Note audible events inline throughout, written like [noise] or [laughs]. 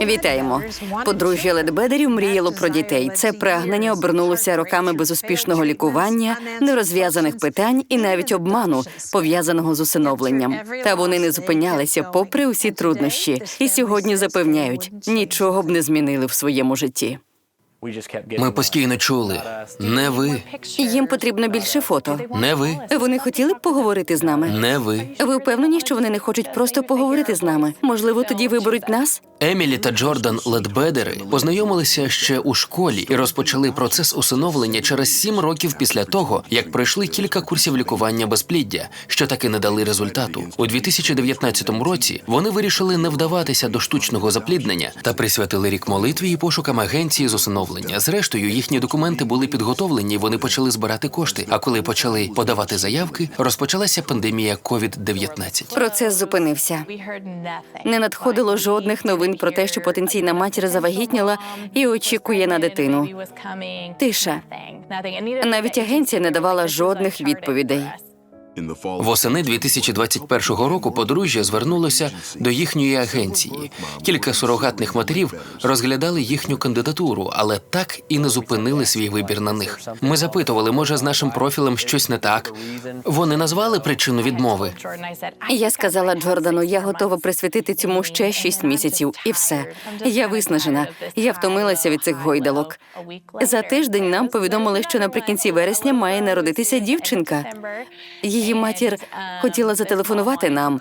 Вітаємо. Подружжя Ледбедерів мріяло про дітей. Це прагнення обернулося роками безуспішного лікування, нерозв'язаних питань і навіть обману, пов'язаного з усиновленням. Та вони не зупинялися попри усі труднощі, і сьогодні запевняють, нічого б не змінили в своєму житті. Ми постійно чули не ви, Їм потрібно більше фото. не ви, Вони хотіли б поговорити з нами. не ви. Ви впевнені, що вони не хочуть просто поговорити з нами? Можливо, тоді виберуть нас? Емілі та Джордан Ледбедери познайомилися ще у школі і розпочали процес усиновлення через сім років після того, як пройшли кілька курсів лікування безпліддя, що таки не дали результату. У 2019 році вони вирішили не вдаватися до штучного запліднення та присвятили рік молитві і пошукам агенції з усиновлення. Зрештою, їхні документи були підготовлені, вони почали збирати кошти. А коли почали подавати заявки, розпочалася пандемія COVID-19. Процес зупинився. Не надходило жодних новин про те, що потенційна матір завагітніла і очікує на дитину. Тиша. Навіть агенція не давала жодних відповідей. Восени 2021 року подружжя звернулося до їхньої агенції. Кілька сурогатних матерів розглядали їхню кандидатуру, але так і не зупинили свій вибір на них. Ми запитували, може, з нашим профілем щось не так. Вони назвали причину відмови. Я сказала Джордану, я готова присвятити цьому ще шість місяців, і все. Я виснажена. Я втомилася від цих гойдалок. За тиждень нам повідомили, що наприкінці вересня має народитися дівчинка. Її матір хотіла зателефонувати нам.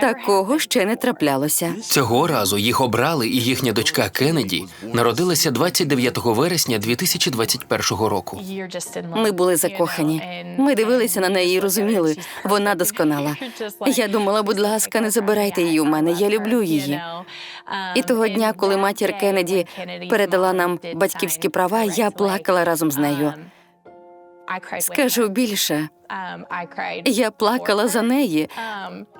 Такого ще не траплялося. Цього разу їх обрали, і їхня дочка Кеннеді народилася 29 вересня 2021 року. Ми були закохані. Ми дивилися на неї і розуміли, вона досконала. Я думала, будь ласка, не забирайте її у мене. Я люблю її. І того дня, коли матір Кеннеді передала нам батьківські права, я плакала разом з нею. Скажу більше, я плакала за неї,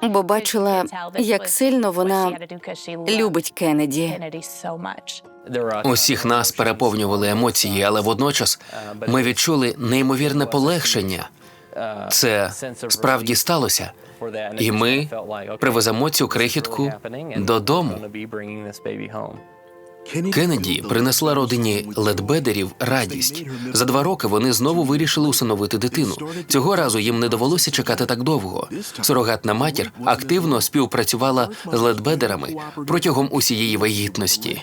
бо бачила, як сильно вона любить Кеннеді. Усіх нас переповнювали емоції, але водночас ми відчули неймовірне полегшення. Це справді сталося. І ми привеземо цю крихітку додому. Кеннеді принесла родині Ледбедерів радість. За два роки вони знову вирішили усиновити дитину. Цього разу їм не довелося чекати так довго. Сурогатна матір активно співпрацювала з Ледбедерами протягом усієї вагітності.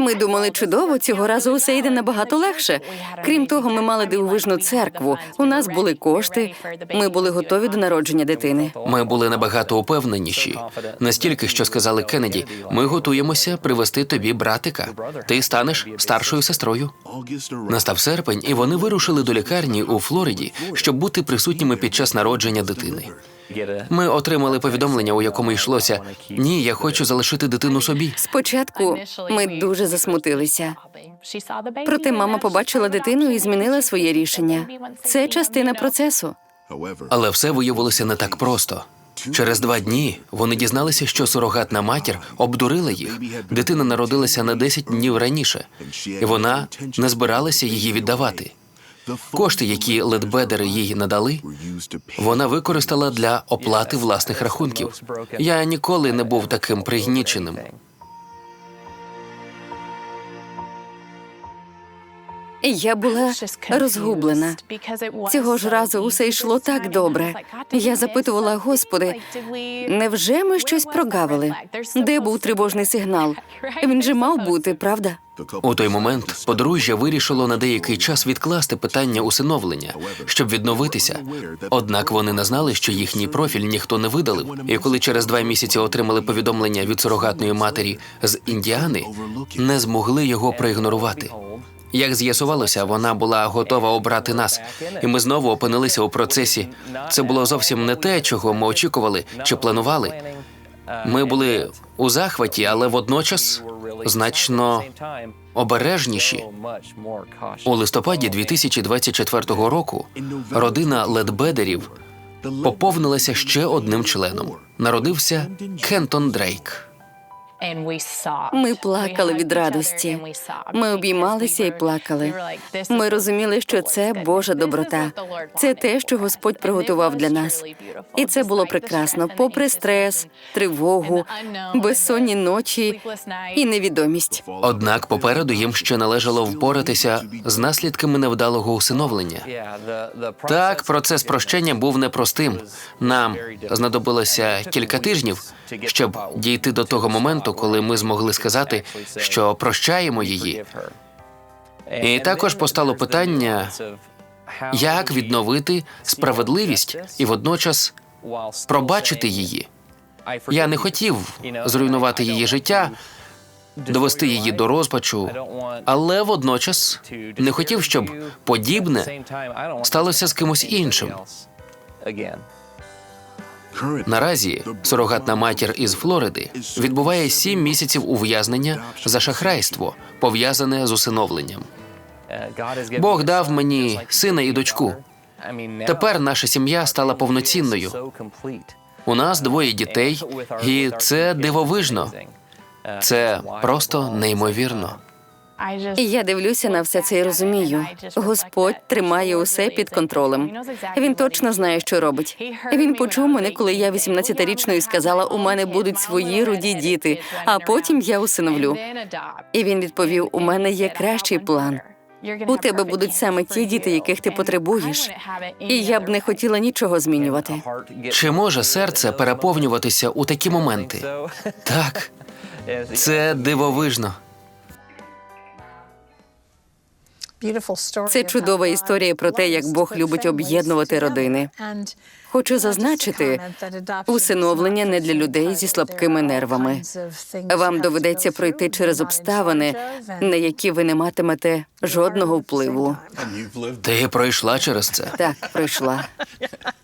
Ми думали, чудово, цього разу усе йде набагато легше. Крім того, ми мали дивовижну церкву. У нас були кошти. Ми були готові до народження дитини. Ми були набагато упевненіші. Настільки, що сказали Кеннеді, ми готуємося привести тобі братика. Ти станеш старшою сестрою. Настав серпень, і вони вирушили до лікарні у Флориді, щоб бути присутніми під час народження дитини. Ми отримали повідомлення, у якому йшлося: ні, я хочу залишити дитину собі. Спочатку ми дуже засмутилися. Проте мама побачила дитину і змінила своє рішення. Це частина процесу. Але все виявилося не так просто. Через два дні вони дізналися, що сурогатна матір обдурила їх. Дитина народилася на 10 днів раніше, і вона не збиралася її віддавати. Кошти, які ледбедери їй надали, вона використала для оплати власних рахунків. Я ніколи не був таким пригніченим. Я була розгублена. Цього ж разу усе йшло так добре. Я запитувала, Господи, невже ми щось прогавили? Де був тривожний сигнал? Він же мав бути, правда? У той момент подружжя вирішило на деякий час відкласти питання усиновлення, щоб відновитися. Однак вони не знали, що їхній профіль ніхто не видалив. І коли через два місяці отримали повідомлення від сурогатної матері з Індіани, не змогли його проігнорувати. Як з'ясувалося, вона була готова обрати нас, і ми знову опинилися у процесі. Це було зовсім не те, чого ми очікували чи планували. Ми були у захваті, але водночас значно обережніші. У листопаді 2024 року родина Ледбедерів поповнилася ще одним членом. Народився Кентон Дрейк. Ми плакали від радості. Ми обіймалися і плакали. Ми розуміли, що це Божа доброта. Це те, що Господь приготував для нас. І це було прекрасно, попри стрес, тривогу, безсонні ночі і невідомість. Однак попереду їм ще належало впоратися з наслідками невдалого усиновлення. Так, процес прощення був непростим. Нам знадобилося кілька тижнів, щоб дійти до того моменту, коли ми змогли сказати, що прощаємо її. І також постало питання, як відновити справедливість і водночас пробачити її. Я не хотів зруйнувати її життя, довести її до розпачу, але водночас не хотів, щоб подібне сталося з кимось іншим. Наразі сурогатна матір із Флориди відбуває сім місяців ув'язнення за шахрайство, пов'язане з усиновленням. Бог дав мені сина і дочку. Тепер наша сім'я стала повноцінною. У нас двоє дітей, і це дивовижно. Це просто неймовірно. І я дивлюся на все це і розумію. Господь тримає усе під контролем. Він точно знає, що робить. Він почув мене, коли я 18-річною сказала, у мене будуть свої руді діти, а потім я усиновлю. І він відповів: у мене є кращий план. У тебе будуть саме ті діти, яких ти потребуєш. І я б не хотіла нічого змінювати. Чи може серце переповнюватися у такі моменти? [laughs] Так, це дивовижно. Це чудова історія про те, як Бог любить об'єднувати родини. Хочу зазначити, усиновлення не для людей зі слабкими нервами. Вам доведеться пройти через обставини, на які ви не матимете жодного впливу. Ти пройшла через це. Так, пройшла.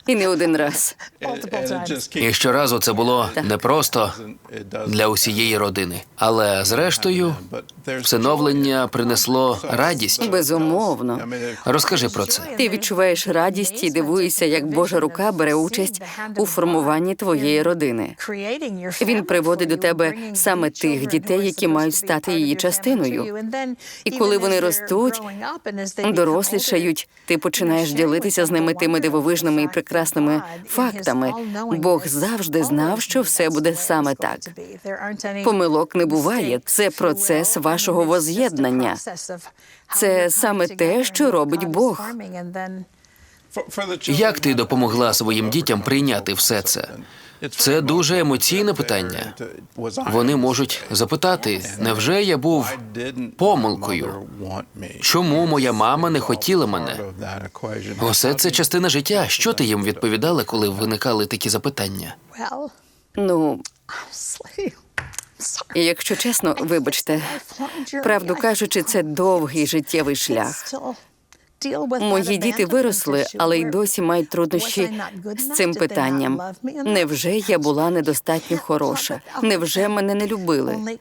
І не один раз. І щоразу це було непросто для усієї родини. Але зрештою, всиновлення принесло радість. Безумовно. Розкажи про це. Ти відчуваєш радість і дивуєшся, як Божа рука бере участь у формуванні твоєї родини. Він приводить до тебе саме тих дітей, які мають стати її частиною. І коли вони ростуть, дорослішають, ти починаєш ділитися з ними тими дивовижними і прекрасними фактами. Бог завжди знав, що все буде саме так. Помилок не буває. Це процес вашого воз'єднання. Це саме те, що робить Бог. Як ти допомогла своїм дітям прийняти все це? Це дуже емоційне питання. Вони можуть запитати, невже я був помилкою? Чому моя мама не хотіла мене? Усе це частина життя. Що ти їм відповідала, коли виникали такі запитання? Ну, і якщо чесно, вибачте, правду кажучи, це довгий життєвий шлях. Мої діти виросли, але й досі мають труднощі з цим питанням. Невже я була недостатньо хороша? Невже мене не любили?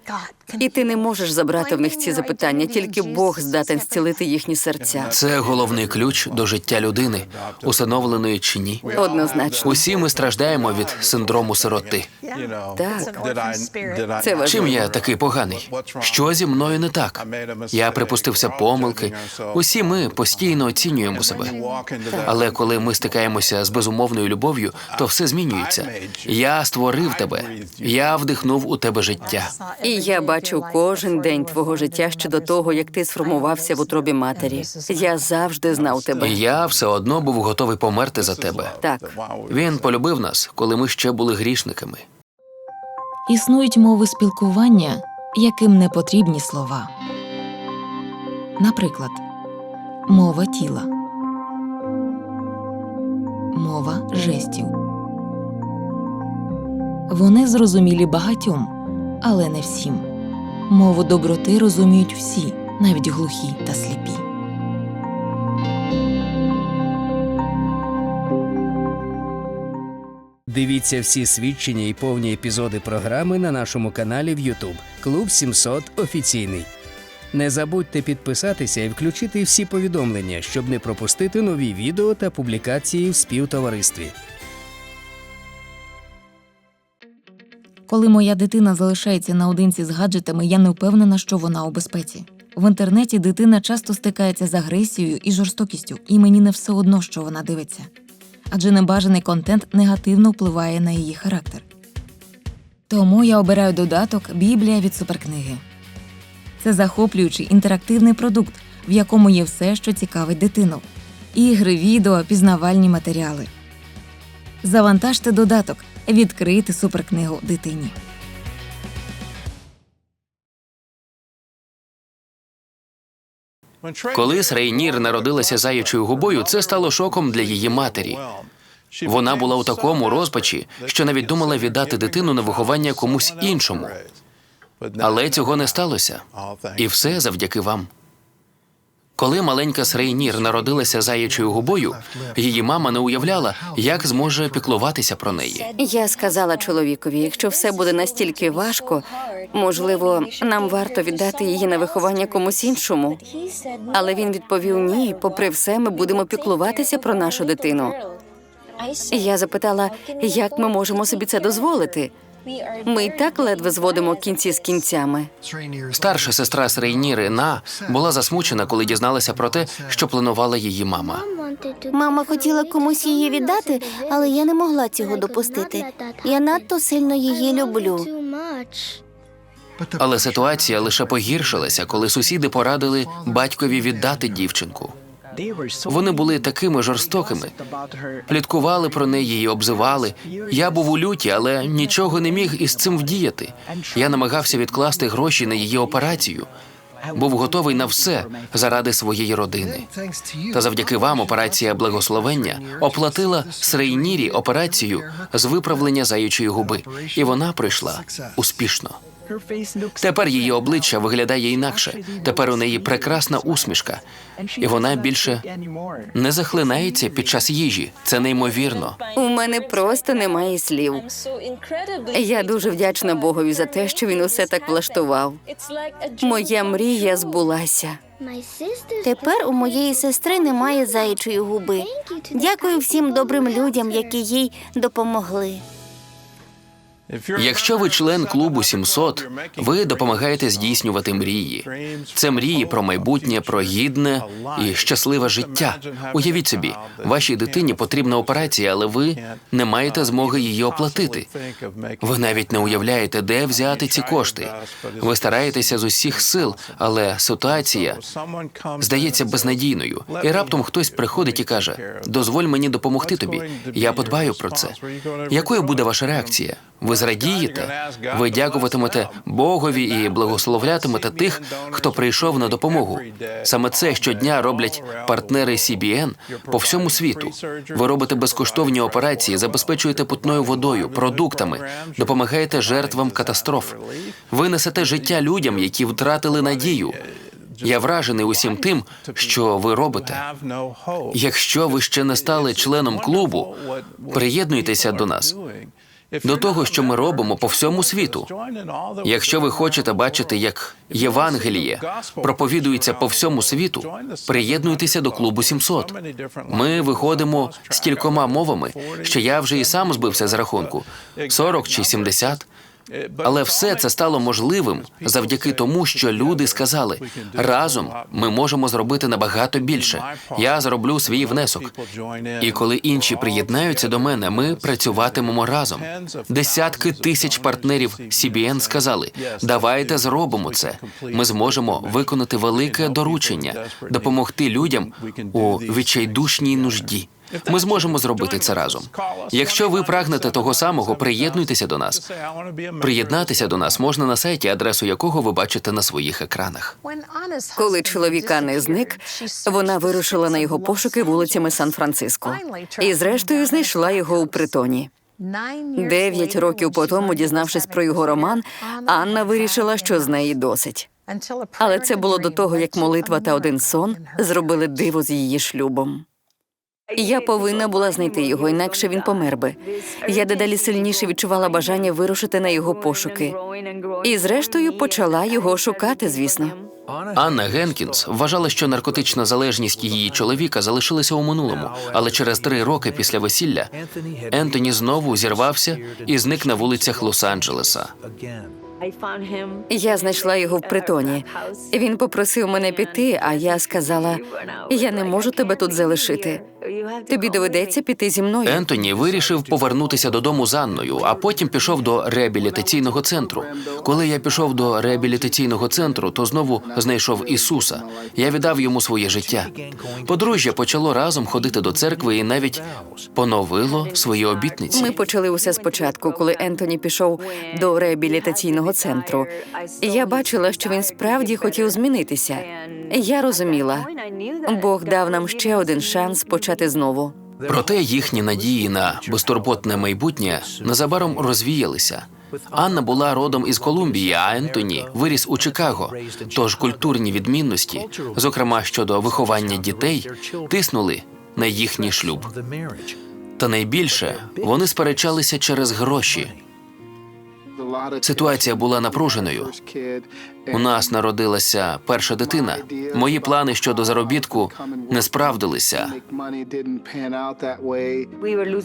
І ти не можеш забрати в них ці запитання, тільки Бог здатен зцілити їхні серця. Це головний ключ до життя людини, усиновленої чи ні. Однозначно. Усі ми страждаємо від синдрому сироти. Так. Це Чим я такий поганий? Що зі мною не так? Я припустився помилки. Усі ми постійно оцінюємо себе. Але коли ми стикаємося з безумовною любов'ю, то все змінюється. Я створив тебе, я вдихнув у тебе життя. І я бачу кожен день твого життя ще до того, як ти сформувався в утробі матері. Я завжди знав тебе. І я все одно був готовий померти за тебе. Так. Він полюбив нас, коли ми ще були грішниками. Існують мови спілкування, яким не потрібні слова. Наприклад, мова тіла, мова жестів. Вони зрозумілі багатьом, але не всім. Мову доброти розуміють всі, навіть глухі та сліпі. Дивіться всі свідчення і повні епізоди програми на нашому каналі в YouTube Клуб 700 офіційний. Не забудьте підписатися і включити всі повідомлення, щоб не пропустити нові відео та публікації в співтоваристві. Коли моя дитина залишається наодинці з гаджетами, я не впевнена, що вона у безпеці. В інтернеті дитина часто стикається з агресією і жорстокістю, і мені не все одно, що вона дивиться. Адже небажаний контент негативно впливає на її характер. Тому я обираю додаток Біблія від суперкниги. Це захоплюючий інтерактивний продукт, в якому є все, що цікавить дитину: ігри, відео, пізнавальні матеріали. Завантажте додаток, відкрийте суперкнигу дитині. Коли Срейнір народилася заячою губою, це стало шоком для її матері. Вона була у такому розпачі, що навіть думала віддати дитину на виховання комусь іншому. Але цього не сталося. І все завдяки вам. Коли маленька Срейнір народилася заячою губою, її мама не уявляла, як зможе піклуватися про неї. Я сказала чоловікові, якщо все буде настільки важко, можливо, нам варто віддати її на виховання комусь іншому. Але він відповів ні. Попри все, ми будемо піклуватися про нашу дитину. Я запитала, як ми можемо собі це дозволити. Ми й так ледве зводимо кінці з кінцями. Старша сестра Срейніри На була засмучена, коли дізналася про те, що планувала її мама. Мама хотіла комусь її віддати, але я не могла цього допустити. Я надто сильно її люблю. Але ситуація лише погіршилася, коли сусіди порадили батькові віддати дівчинку. Вони були такими жорстокими, пліткували про неї і обзивали. Я був у люті, але нічого не міг із цим вдіяти. Я намагався відкласти гроші на її операцію. Був готовий на все заради своєї родини. Та завдяки вам операція благословення оплатила Срейнірі операцію з виправлення заючої губи, і вона пройшла успішно. Тепер її обличчя виглядає інакше. Тепер у неї прекрасна усмішка, і вона більше не захлинається під час їжі. Це неймовірно. У мене просто немає слів. Я дуже вдячна Богові за те, що він усе так влаштував. Моя мрія збулася. Тепер у моєї сестри немає заячої губи. Дякую всім добрим людям, які їй допомогли. Якщо ви член клубу 700, ви допомагаєте здійснювати мрії. Це мрії про майбутнє, про гідне і щасливе життя. Уявіть собі, вашій дитині потрібна операція, але ви не маєте змоги її оплатити. Ви навіть не уявляєте, де взяти ці кошти. Ви стараєтеся з усіх сил, але ситуація здається безнадійною. І раптом хтось приходить і каже: дозволь мені допомогти тобі. Я подбаю про це. Якою буде ваша реакція? Ви зрадієте, ви дякуватимете Богові і благословлятимете тих, хто прийшов на допомогу. Саме це щодня роблять партнери CBN по всьому світу. Ви робите безкоштовні операції, забезпечуєте питною водою, продуктами, допомагаєте жертвам катастроф. Ви несете життя людям, які втратили надію. Я вражений усім тим, що ви робите. Якщо ви ще не стали членом клубу, приєднуйтеся до нас. До того, що ми робимо по всьому світу. Якщо ви хочете бачити, як Євангеліє проповідується по всьому світу, приєднуйтеся до клубу 700. Ми виходимо з кількома мовами, що я вже і сам збився з рахунку 40 чи 70. Але все це стало можливим завдяки тому, що люди сказали разом ми можемо зробити набагато більше. Я зроблю свій внесок. І коли інші приєднаються до мене, ми працюватимемо разом. Десятки тисяч партнерів CBN сказали: давайте зробимо це. Ми зможемо виконати велике доручення, допомогти людям у відчайдушній нужді. Ми зможемо зробити це разом. Якщо ви прагнете того самого, приєднуйтеся до нас. Приєднатися до нас можна на сайті, адресу якого ви бачите на своїх екранах. Коли чоловіка не зник, вона вирушила на його пошуки вулицями Сан-Франциско і, зрештою, знайшла його у притоні. Дев'ять років по тому, дізнавшись про його роман, Анна вирішила, що з неї досить. Але це було до того, як молитва та один сон зробили диво з її шлюбом. Я повинна була знайти його, інакше він помер би. Я дедалі сильніше відчувала бажання вирушити на його пошуки. І зрештою почала його шукати, звісно. Анна Генкінс вважала, що наркотична залежність її чоловіка залишилася у минулому, але через три роки після весілля Ентоні знову зірвався і зник на вулицях Лос-Анджелеса. Я знайшла його в притоні. Він попросив мене піти, а я сказала: я не можу тебе тут залишити. Тобі доведеться піти зі мною. Ентоні вирішив повернутися додому з Анною, а потім пішов до реабілітаційного центру. Коли я пішов до реабілітаційного центру, то знову знайшов Ісуса. Я віддав йому своє життя. Подружжя почало разом ходити до церкви і навіть поновило свої обітниці. Ми почали усе спочатку, коли Ентоні пішов до реабілітаційного центру. Я бачила, що він справді хотів змінитися. Я розуміла, Бог дав нам ще один шанс почати знову. Проте їхні надії на безтурботне майбутнє незабаром розвіялися. Анна була родом із Колумбії, а Ентоні виріс у Чикаго. Тож культурні відмінності, зокрема щодо виховання дітей, тиснули на їхній шлюб. Та найбільше вони сперечалися через гроші. Ситуація була напруженою. У нас народилася перша дитина. Мої плани щодо заробітку не справдилися.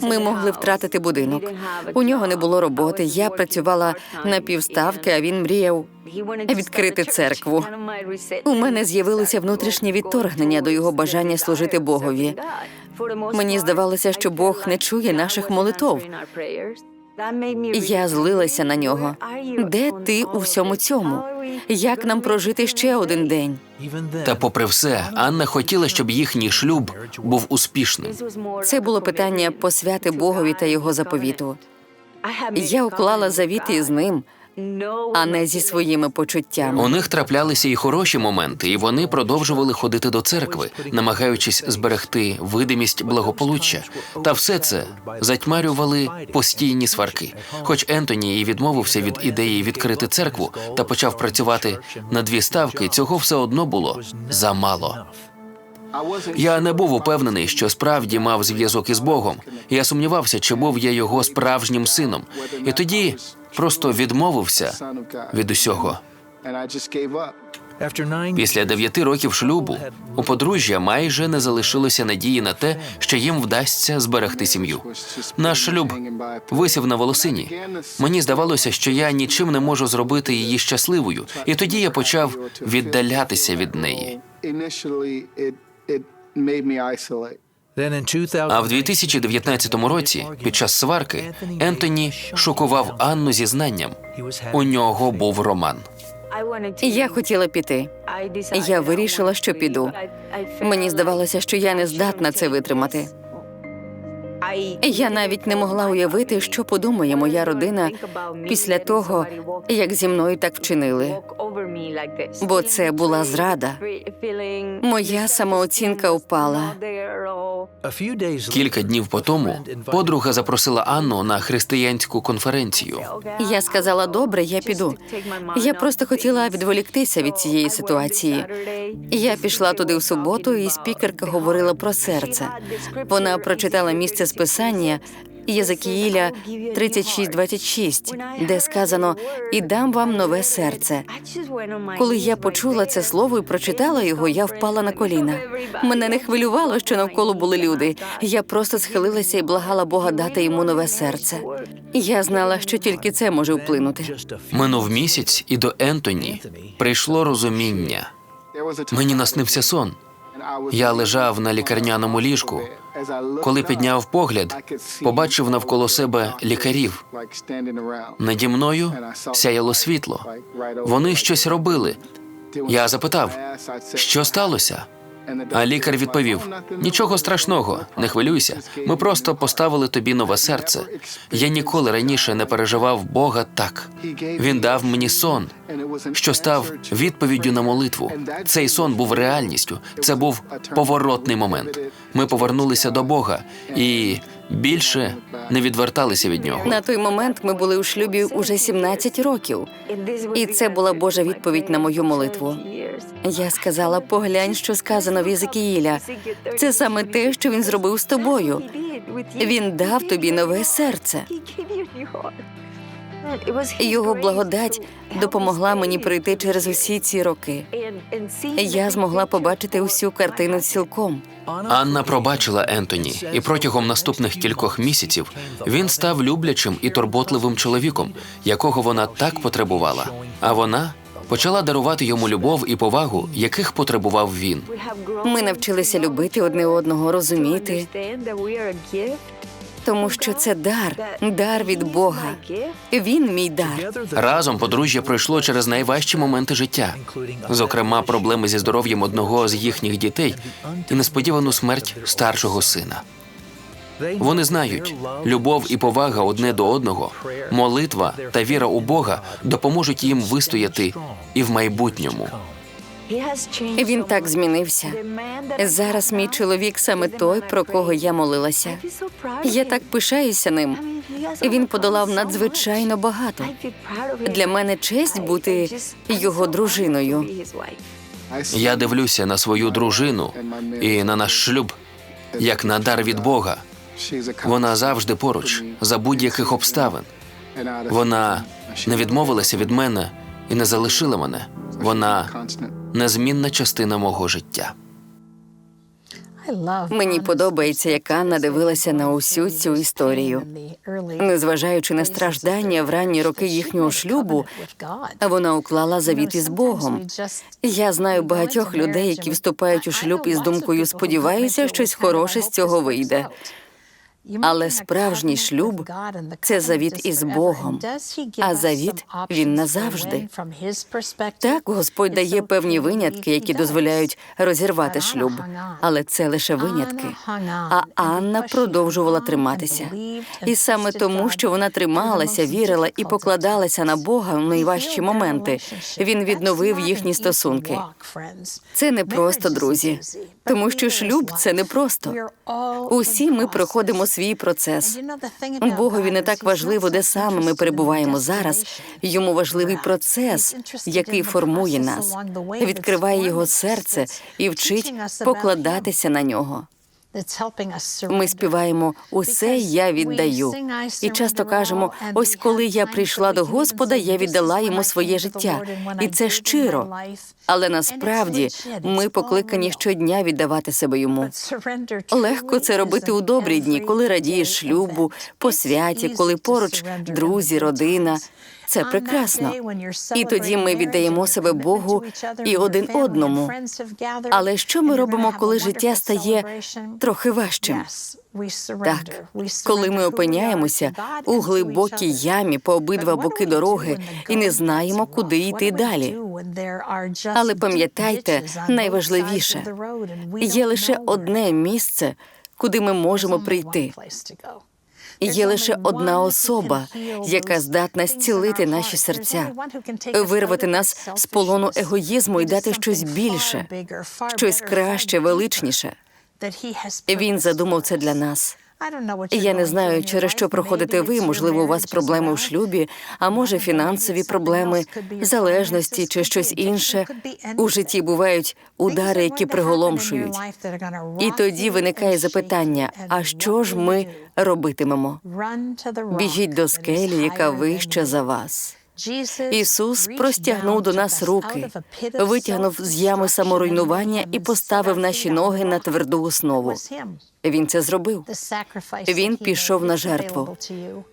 Ми могли втратити будинок. У нього не було роботи. Я працювала на півставки, а він мріяв відкрити церкву. У мене з'явилося внутрішнє відторгнення до його бажання служити Богові. Мені здавалося, що Бог не чує наших молитов. Я злилася на нього. Де ти у всьому цьому? Як нам прожити ще один день? Та, попри все, Анна хотіла, щоб їхній шлюб був успішним. Це було питання посвяти Богові та його заповіту. Я уклала завіт із ним, а не зі своїми почуттями. У них траплялися і хороші моменти, і вони продовжували ходити до церкви, намагаючись зберегти видимість благополуччя. Та все це затьмарювали постійні сварки. Хоч Ентоні і відмовився від ідеї відкрити церкву та почав працювати на дві ставки, цього все одно було замало. Я не був упевнений, що справді мав зв'язок із Богом. Я сумнівався, чи був я його справжнім сином, і тоді просто відмовився від усього. Після дев'яти років шлюбу у подружжя майже не залишилося надії на те, що їм вдасться зберегти сім'ю. Наш шлюб висів на волосині. Мені здавалося, що я нічим не можу зробити її щасливою, і тоді я почав віддалятися від неї. А в 2019 році, під час сварки, Ентоні шокував Анну зізнанням. У нього був роман. Я хотіла піти. Я вирішила, що піду. Мені здавалося, що я не здатна це витримати. Я навіть не могла уявити, що подумає моя родина після того, як зі мною так вчинили. Бо це була зрада. Моя самооцінка впала. Кілька днів по тому подруга запросила Анну на християнську конференцію. Я сказала, добре, я піду. Я просто хотіла відволіктися від цієї ситуації. Я пішла туди в суботу, і спікерка говорила про серце. Вона прочитала місце з писання Єзекіїля 36.26, де сказано І дам вам нове серце. Коли я почула це слово і прочитала його, я впала на коліна. Мене не хвилювало, що навколо були люди. Я просто схилилася і благала Бога дати йому нове серце. Я знала, що тільки це може вплинути. Минув місяць, і до Ентоні прийшло розуміння. Мені наснився сон. Я лежав на лікарняному ліжку. Коли підняв погляд, побачив навколо себе лікарів. Наді мною сяяло світло. Вони щось робили. Я запитав, що сталося? А лікар відповів: нічого страшного, не хвилюйся. Ми просто поставили тобі нове серце. Я ніколи раніше не переживав Бога так. Він дав мені сон, що став відповіддю на молитву. Цей сон був реальністю. Це був поворотний момент. Ми повернулися до Бога, і більше не відверталися від нього. На той момент ми були у шлюбі уже 17 років, і це була Божа відповідь на мою молитву. Я сказала: поглянь, що сказано в Єзекіїля. Це саме те, що він зробив з тобою. Він дав тобі нове серце. Його благодать допомогла мені пройти через усі ці роки. Я змогла побачити усю картину цілком. Анна пробачила Ентоні, і протягом наступних кількох місяців він став люблячим і турботливим чоловіком, якого вона так потребувала. А вона почала дарувати йому любов і повагу, яких потребував він. Ми навчилися любити одне одного, розуміти, тому що це дар, дар від Бога. Він мій дар. Разом подружжя пройшло через найважчі моменти життя, зокрема, проблеми зі здоров'ям одного з їхніх дітей і несподівану смерть старшого сина. Вони знають, любов і повага одне до одного, молитва та віра у Бога допоможуть їм вистояти і в майбутньому. Він так змінився. Зараз мій чоловік саме той, про кого я молилася. Я так пишаюся ним. Він подолав надзвичайно багато. Для мене честь бути його дружиною. Я дивлюся на свою дружину і на наш шлюб як на дар від Бога. Вона завжди поруч за будь-яких обставин. Вона не відмовилася від мене і не залишила мене. Вона незмінна частина мого життя. Мені подобається, як Анна дивилася на усю цю історію. Незважаючи на страждання в ранні роки їхнього шлюбу, вона уклала завіт із Богом. Я знаю багатьох людей, які вступають у шлюб із думкою сподіваюся, щось хороше з цього вийде. Але справжній шлюб це завіт із Богом, а завіт він назавжди. Так, Господь дає певні винятки, які дозволяють розірвати шлюб, але це лише винятки. А Анна продовжувала триматися. І саме тому, що вона трималася, вірила і покладалася на Бога в найважчі моменти, він відновив їхні стосунки. Це не просто друзі, тому що шлюб це не просто. Усі ми проходимо свій процес. Богові не так важливо, де саме ми перебуваємо зараз. Йому важливий процес, який формує нас, відкриває його серце і вчить покладатися на нього. Ми співаємо усе я віддаю. І часто кажемо: ось коли я прийшла до Господа, я віддала йому своє життя, і це щиро. Але насправді ми покликані щодня віддавати себе йому. Легко це робити у добрі дні, коли радієш шлюбу, по святі, коли поруч друзі, родина. Це прекрасно. І тоді ми віддаємо себе Богу і один одному. Але що ми робимо, коли життя стає трохи важчим? Так, коли ми опиняємося у глибокій ямі по обидва боки дороги і не знаємо, куди йти далі. Але пам'ятайте, найважливіше є лише одне місце, куди ми можемо прийти. Є лише одна особа, яка здатна зцілити наші серця, вирвати нас з полону егоїзму і дати щось більше, щось краще, величніше. Він задумав це для нас. Я не знаю, через що проходите ви. Можливо, у вас проблеми в шлюбі, а може фінансові проблеми, залежності чи щось інше. У житті бувають удари, які приголомшують. І тоді виникає запитання: а що ж ми робитимемо? Біжіть до скелі, яка вища за вас. Ісус простягнув до нас руки, витягнув з ями саморуйнування і поставив наші ноги на тверду основу. Він це зробив. Він пішов на жертву.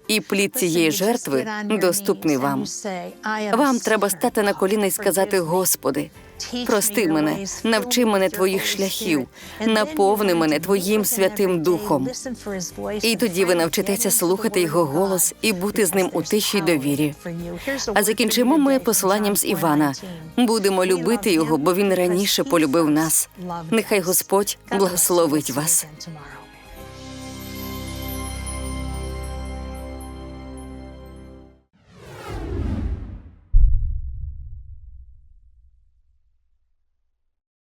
І плід цієї жертви доступний вам. Вам треба стати на коліна і сказати: Господи, прости мене, навчи мене твоїх шляхів, наповни мене твоїм святим духом. І тоді ви навчитеся слухати його голос і бути з ним у тиші й довірі. А закінчимо ми посиланням з Івана. Будемо любити його, бо він раніше полюбив нас. Нехай Господь благословить вас.